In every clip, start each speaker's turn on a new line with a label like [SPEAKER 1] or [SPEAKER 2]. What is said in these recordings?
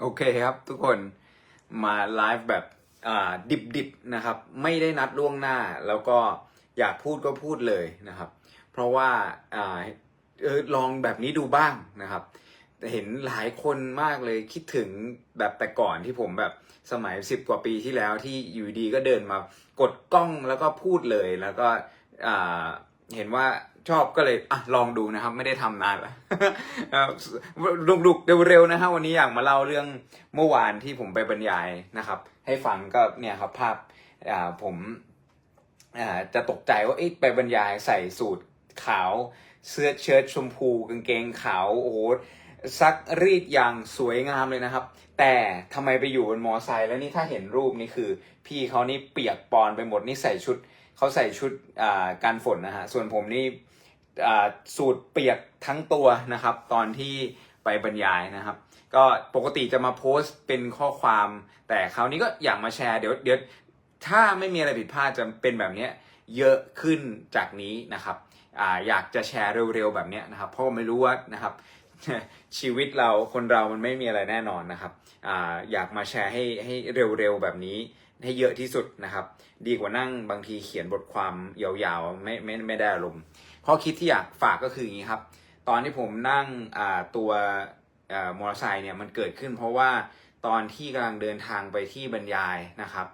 [SPEAKER 1] โอเคครับทุกคนมาไลฟ์แบบดิบๆนะครับ ไม่ได้นัดล่วงหน้า แล้วก็อยากพูดก็พูดเลยนะครับ เพราะว่าอาเออลองแบบนี้ดูบ้างนะครับ เห็นหลายคนมากเลยคิดถึงแบบแต่ก่อนที่ผมแบบสมัยสิบกว่าปีที่แล้วที่อยู่ดีก็เดินมากดกล้องแล้วก็พูดเลยแล้วก็อ่า เห็นว่าชอบก็เลยอะลองดูนะครับ ไม่ได้ทำนานแล้วลุกๆเร็วๆนะฮะวันนี้อยากมาเล่าเรื่องเมื่อวานที่ผมไปบรรยายนะครับ ให้ฟังก็เนี่ยครับภาพอ่าผมอ่าจะตกใจว่าเอ๊ะไปบรรยายใส่สูทขาวเสื้อเชิ้ตชมพูกางเกงขาวโอ้โหซักรีดอย่างสวยงามเลยนะครับ แต่ทำไมไปอยู่บนมอไซค์แล้วนี่ถ้าเห็นรูปนี่คือ พี่เขานี่เปียกปอนไปหมดนี่ใส่ชุด เขาใส่ชุดอ่ากันฝนนะฮะ ส่วนผมนี่สูตรเปียกทั้งตัวนะครับ ตอนที่ไปบรรยายนะครับ ก็ปกติจะมาโพสต์เป็นข้อความ แต่คราวนี้ก็อยากมาแชร์เดี๋ยวเดี๋ยวถ้าไม่มีอะไรผิดพลาดจะเป็นแบบนี้เยอะขึ้นจากนี้นะครับออยากจะแชร์เร็วๆแบบนี้นะครับ เพราะไม่รู้ว่านะครับชีวิตเราคนเรามันไม่มีอะไรแน่นอนนะครับออยากมาแชร์ให้ให้เร็วๆแบบนี้ ให้เยอะที่สุดนะครับ ดีกว่านั่งบางทีเขียนบทความยาวๆ ไม่ไม่ไม่ได้อารมณ์ข้อคิดที่อยากฝากก็คืออย่างนี้ครับ ตอนที่ผมนั่งตัวมอเตอร์ไซค์เนี่ยมันเกิดขึ้นเพราะว่าตอนที่กำลังเดินทางไปที่บรรยายนะครับ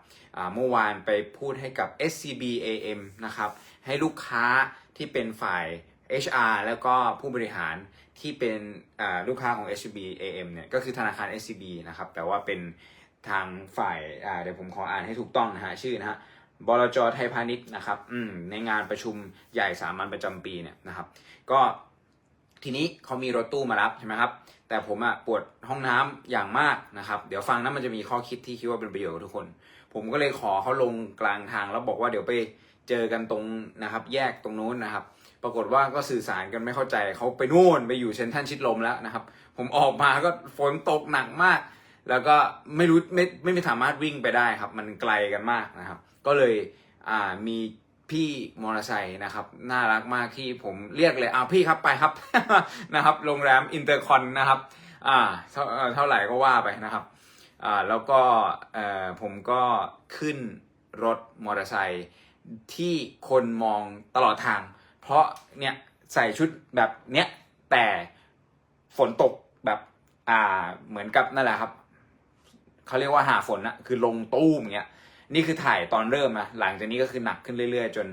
[SPEAKER 1] เมื่อวานไปพูดให้กับ SCB AM นะครับ ให้ลูกค้าที่เป็นฝ่าย HR แล้วก็ผู้บริหารที่เป็นลูกค้าของ SCB AM เนี่ยก็คือธนาคาร SCB นะครับ แต่ว่าเป็น ทางฝ่ายเดี๋ยวผมขออ่านให้ถูกต้องนะฮะชื่อนะฮะบลจไทยพาณิชย์นะครับในงานประชุมใหญ่สามัญประจำปีเนี่ยนะครับ ก็ทีนี้เขามีรถตู้มารับใช่ไหมครับ แต่ผมอะปวดห้องน้ำอย่างมากนะครับ เดี๋ยวฟังนะมันจะมีข้อคิดที่คิดว่าเป็นประโยชน์กับทุกคน ผมก็เลยขอเขาลงกลางทางแล้วบอกว่าเดี๋ยวไปเจอกันตรงนะครับ แยกตรงนู้นนะครับ ปรากฏว่าก็สื่อสารกันไม่เข้าใจเขาไปนู่นไปอยู่เซนทันชิดลมแล้วนะครับ ผมออกมาก็ฝนตกหนักมาก แล้วก็ไม่รู้ไม่ไม่ม่สามารถวิ่งไปได้ครับ มันไกลกันมากนะครับ ก็เลยอ่ามีพี่มอเตอร์ไซค์นะครับน่ารักมากที่ผมเรียกเลยอ้าวพี่ครับไปครับนะครับ โรงแรมอินเตอร์คอนนะครับ อ่าเท่าเอ่อเท่าไหร่ก็ว่าไปนะครับอ่าแล้วก็เอ่อผมก็ขึ้นรถมอเตอร์ไซค์ที่คนมองตลอดทาง เพราะเนี่ยใส่ชุดแบบเนี้ยแต่ฝนตกแบบอ่าเหมือนกับนั่นแหละครับ เขาเรียกว่าหาฝนนะคือลงตู้มเงี้ยนี่คือถ่ายตอนเริ่มนะหลังจากนี้ก็คือหนักขึ้นเรื่อยๆ จน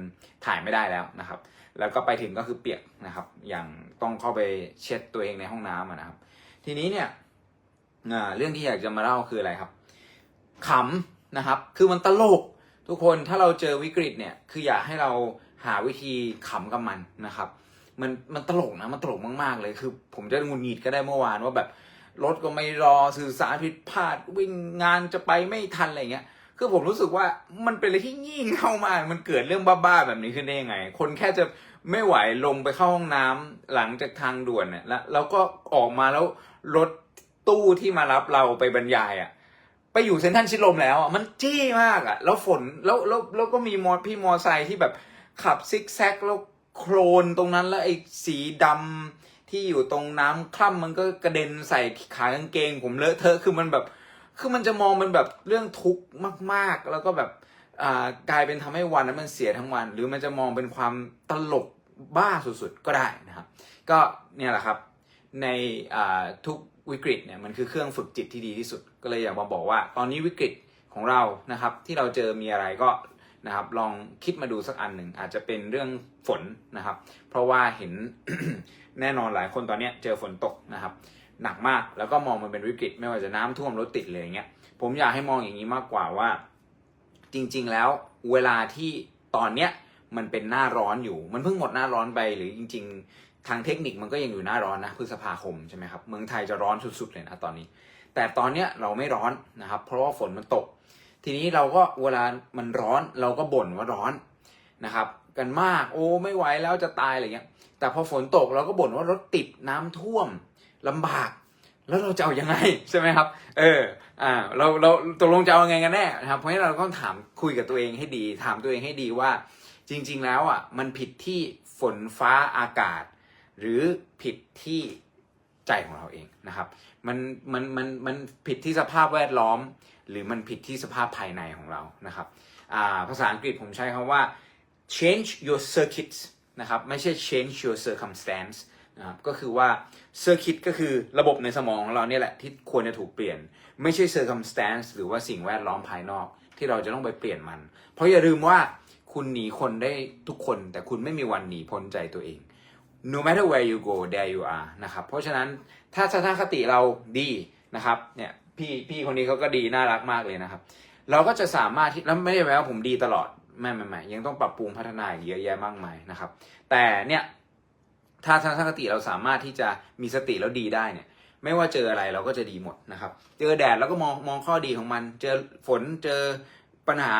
[SPEAKER 1] ถ่ายไม่ได้แล้วนะครับ แล้วก็ไปถึงก็คือเปียกนะครับ อย่างต้องเข้าไปเช็ดตัวเองในห้องน้ำนะครับ ทีนี้เนี่ยอ่าเรื่องที่อยากจะมาเล่าคืออะไรครับขำนะครับ คือมันตลกทุกคนถ้าเราเจอวิกฤตเนี่ยคืออยากให้เราหาวิธีขำกับมันนะครับ มันมันตลกนะมันตลกมากๆเลยคือ ผมจะหงุดหงิดก็ได้เมื่อวานว่าแบบ รถก็ไม่รอสื่อสารผิดพลาดวิ่งงานจะไปไม่ทันอะไรเงี้ยคือผมรู้สึกว่ามันเป็นอะไรที่งี่เง่ามากมันเกิดเรื่องบ้าๆแบบนี้ขึ้นได้ยังไง คนแค่จะไม่ไหวลงไปเข้าห้องน้ำหลังจากทางด่วนเนี่ยแล้วแล้วก็ออกมาแล้วรถตู้ที่มารับเราไปบรรยายอะไปอยู่เซนทรันชิดลมแล้วอะมันจี้มากอะ แล้วฝนแล้วแล้วแล้วก็มีมอพี่มอไซค์ที่แบบขับซิกแซกแล้วโครนตรงนั้นแล้วไอ้สีดำ ที่อยู่ตรงน้ำคล่ำมันก็กระเด็นใส่ขากางเกง ผมเลอะเทอะคือมันแบบ คือมันจะมองเป็นแบบเรื่องทุกข์มาก ๆ แล้วก็แบบอ่ากลายเป็นทำให้วันนั้นมันเสียทั้งวัน หรือมันจะมองเป็นความตลกบ้าสุดๆก็ได้นะครับ ก็เนี่ยแหละครับ ในอ่าทุกวิกฤตเนี่ยมันคือเครื่องฝึกจิตที่ดีที่สุด ก็เลยอยากมาบอกว่า ตอนนี้วิกฤตของเรานะครับ ที่เราเจอมีอะไรก็ นะครับ ลองคิดมาดูสักอันหนึ่งอาจจะเป็นเรื่องฝนนะครับ เพราะว่าเห็นแน่นอนหลายคนตอนนี้เจอฝนตกนะครับ หนักมากแล้วก็มองมันเป็นวิกฤต ไม่ว่าจะน้ำท่วมรถติดเลยอย่างเงี้ยผมอยากให้มองอย่างนี้มากกว่าว่า จริง ๆ แล้วเวลาที่ตอนเนี้ยมันเป็นหน้าร้อนอยู่ มันเพิ่งหมดหน้าร้อนไปหรือจริง ๆ ทางเทคนิคมันก็ยังอยู่หน้าร้อนนะพฤษภาคมใช่ไหมครับเมืองไทยจะร้อนสุดๆเลยนะตอนนี้ แต่ตอนเนี้ยเราไม่ร้อนนะครับ เพราะว่าฝนมันตก ทีนี้เราก็เวลามันร้อนเราก็บ่นว่าร้อนนะครับ กันมากโอ้ไม่ไหวแล้วจะตายอะไรเงี้ย แต่พอฝนตกเราก็บ่นว่ารถติดน้ำท่วมลำบาก แล้วเราจะเอายังไงใช่ไหมครับ เอออ่าเราเราตกลงจะเอายังไงกันแน่นะครับ เพราะฉะนั้นเราต้องถามคุยกับตัวเองให้ดี ถามตัวเองให้ดีว่า จริง ๆ แล้วอะมันผิดที่ฝนฟ้าอากาศ หรือผิดที่ ใจของเราเองนะครับ มันมันมันมันผิดที่สภาพแวดล้อม หรือมันผิดที่สภาพภายในของเรานะครับาภาษาอังกฤษผมใช้คำว่า change your circuits นะครับไม่ใช่ change your circumstance นะครับก็คือว่า circuit ก็คือระบบในสมองของเราเนี่ยแหละที่ควรจะถูกเปลี่ยน ไม่ใช่ circumstance หรือว่าสิ่งแวดล้อมภายนอก ที่เราจะต้องไปเปลี่ยนมัน เพราะอย่าลืมว่าคุณหนีคนได้ทุกคน แต่คุณไม่มีวันหนีพ้นใจตัวเอง no matter where you go there you are นะครับเพราะฉะนั้นถ้าทัศนคติเราดีนะครับเนี่ยพี่พี่คนนี้เขาก็ดีน่ารักมากเลยนะครับ เราก็จะสามารถที่แล้วไม่ได้แปลว่าผมดีตลอดไม่ไม่ไม่ยังต้องปรับปรุงพัฒนาอีกเยอะแยะมากมายนะครับ แต่เนี่ยถ้าทัศนคติเราสามารถที่จะมีสติแล้วดีได้เนี่ย ไม่ว่าเจออะไรเราก็จะดีหมดนะครับ เจอแดดเราก็มองมองข้อดีของมัน เจอฝนเจอปัญหา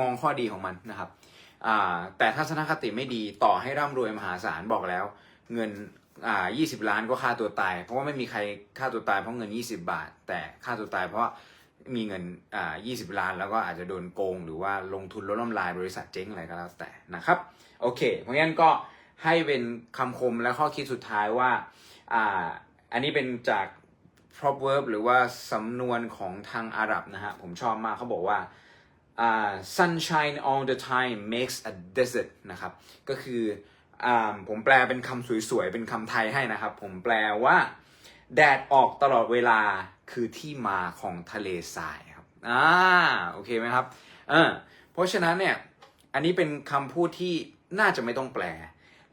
[SPEAKER 1] มองข้อดีของมันนะครับ แต่ทัศนคติไม่ดีต่อให้ร่ำรวยมหาศาลบอกแล้ว เงินอ่า20ล้านก็ฆ่าตัวตาย เพราะว่าไม่มีใครฆ่าตัวตายเพราะเงิน 20 บาท แต่ฆ่าตัวตายเพราะมีเงินอ่า20ล้าน แล้วก็อาจจะโดนโกง หรือว่าลงทุนลดล่มลายบริษัทเจ๊งอะไรก็แล้วแต่นะครับโอเค เพราะงั้นก็ให้เป็นคำคมและข้อคิดสุดท้ายว่าอ่าอันนี้เป็นจาก proverb หรือว่าสำนวนของทางอาหรับนะฮะผมชอบมากเขาบอกว่า sunshine all the time makes a desert นะครับ ก็คืออผมแปลเป็นคำสวยๆ เป็นคำไทยให้นะครับ ผมแปลว่า แดดออกตลอดเวลาคือที่มาของทะเลทรายครับ อ่า โอเคไหมครับ เออ เพราะฉะนั้นเนี่ย อันนี้เป็นคำพูดที่น่าจะไม่ต้องแปล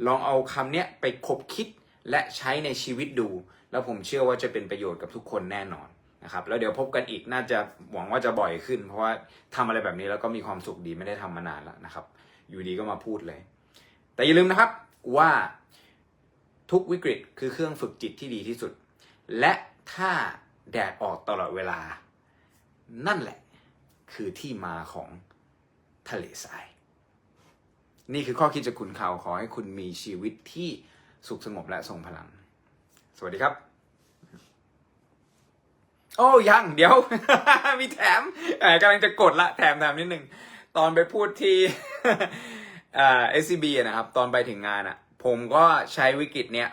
[SPEAKER 1] ลองเอาคำเนี้ยไปคบคิดและใช้ในชีวิตดู แล้วผมเชื่อว่าจะเป็นประโยชน์กับทุกคนแน่นอน นะครับแล้วเดี๋ยวพบกันอีกน่าจะหวังว่าจะบ่อยขึ้น เพราะว่าทำอะไรแบบนี้แล้วก็มีความสุขดีไม่ได้ทำมานานแล้วนะครับ อยู่ดีก็มาพูดเลย แต่อย่าลืมนะครับว่าทุกวิกฤตคือเครื่องฝึกจิตที่ดีที่สุด และถ้าแดดออกตลอดเวลา นั่นแหละคือที่มาของทะเลทราย นี่คือข้อคิดจากคุณเขาขอให้คุณมีชีวิตที่สุขสงบและทรงพลัง สวัสดีครับ โอ้ยังเดี๋ยว มีแถมเอ่อกำลังจะกดละแถมแถมนิดนึงตอนไปพูดที่เอ่อ SCB อะนะครับ ตอนไปถึงงานอะ ผมก็ใช้วิกฤตเนี้ย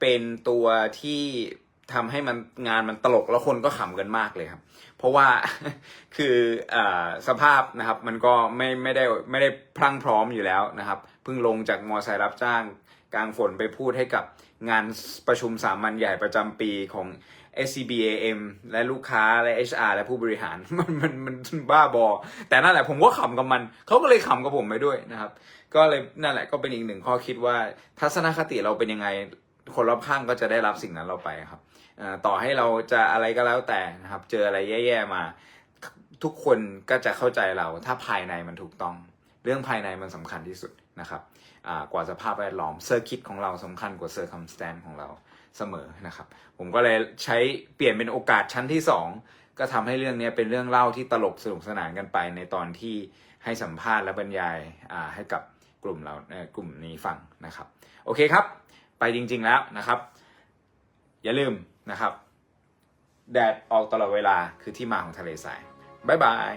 [SPEAKER 1] เป็นตัวที่ทำให้มันงานมันตลกแล้วคนก็ขำกันมากเลยครับ เพราะว่าคือเอ่อสภาพนะครับ มันก็ไม่ไม่ได้ไม่ได้พรั่งพร้อมอยู่แล้วนะครับเพิ่งลงจากมอไซค์รับจ้าง กลางฝนไปพูดให้กับงานประชุมสามัญใหญ่ประจำปีของ SCBAM และลูกค้าและ HR และผู้บริหารมันมันมันบ้าบอ แต่นั่นแหละผมก็ขำกับมัน เขาก็เลยขำกับผมไปด้วยนะครับ ก็เลยนั่นแหละก็เป็นอีกหนึ่งข้อคิดว่า ทัศนคติเราเป็นยังไงคนรอบข้างก็จะได้รับสิ่งนั้นเราไปครับต่อให้เราจะอะไรก็แล้วแต่นะครับ เจออะไรแย่ๆมา ทุกคนก็จะเข้าใจเรา ถ้าภายในมันถูกต้อง เรื่องภายในมันสำคัญที่สุด นะครับกว่าสภาพแวดล้อมเซอร์คิตของเราสำคัญกว่าเซอร์คัมสแตนของเราเสมอนะครับ ผมก็เลยใช้เปลี่ยนเป็นโอกาสชั้นที่สองก็ทำให้เรื่องนี้เป็นเรื่องเล่าที่ตลกสนุกสนานกันไปในตอนที่ให้สัมภาษณ์และบรรยายให้กับกลุ่มเรากลุ่มนี้ฟังนะครับ โอเคครับ ไปจริง ๆแล้วนะครับ อย่าลืมนะครับ แดดออกตลอดเวลาคือที่มาของทะเลทรายบ๊ายบาย